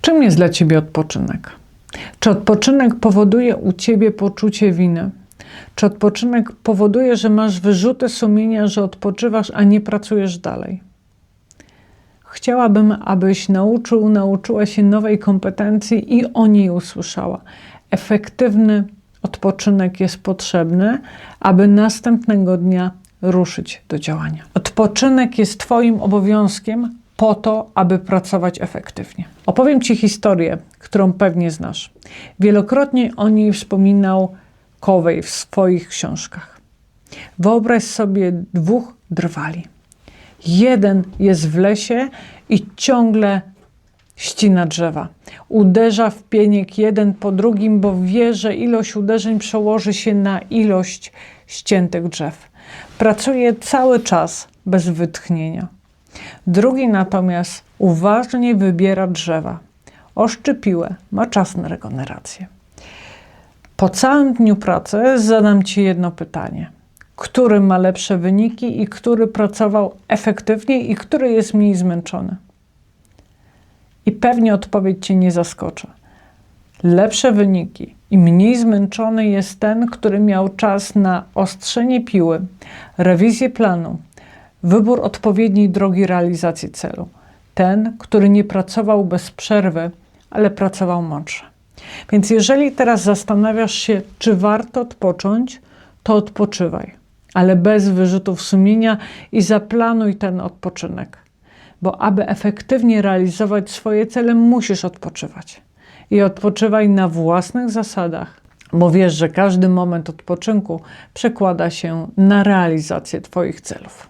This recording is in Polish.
Czym jest dla ciebie odpoczynek? Czy odpoczynek powoduje u ciebie poczucie winy? Czy odpoczynek powoduje, że masz wyrzuty sumienia, że odpoczywasz, a nie pracujesz dalej? Chciałabym, abyś nauczył, nauczyła się nowej kompetencji i o niej usłyszała. Efektywny odpoczynek jest potrzebny, aby następnego dnia ruszyć do działania. Odpoczynek jest Twoim obowiązkiem po to, aby pracować efektywnie. Opowiem Ci historię, którą pewnie znasz. Wielokrotnie o niej wspominał Kowej w swoich książkach. Wyobraź sobie dwóch drwali. Jeden jest w lesie i ciągle ścina drzewa. Uderza w pieniek jeden po drugim, bo wie, że ilość uderzeń przełoży się na ilość ściętych drzew. Pracuje cały czas bez wytchnienia. Drugi natomiast uważnie wybiera drzewa. Oszczy piłę, ma czas na regenerację. Po całym dniu pracy zadam Ci jedno pytanie. Który ma lepsze wyniki i który pracował efektywniej i który jest mniej zmęczony? I pewnie odpowiedź Cię nie zaskoczy. Lepsze wyniki i mniej zmęczony jest ten, który miał czas na ostrzenie piły, rewizję planu, wybór odpowiedniej drogi realizacji celu. Ten, który nie pracował bez przerwy, ale pracował mądrze. Więc jeżeli teraz zastanawiasz się, czy warto odpocząć, to odpoczywaj, ale bez wyrzutów sumienia i zaplanuj ten odpoczynek. Bo aby efektywnie realizować swoje cele, musisz odpoczywać. I odpoczywaj na własnych zasadach, bo wiesz, że każdy moment odpoczynku przekłada się na realizację Twoich celów.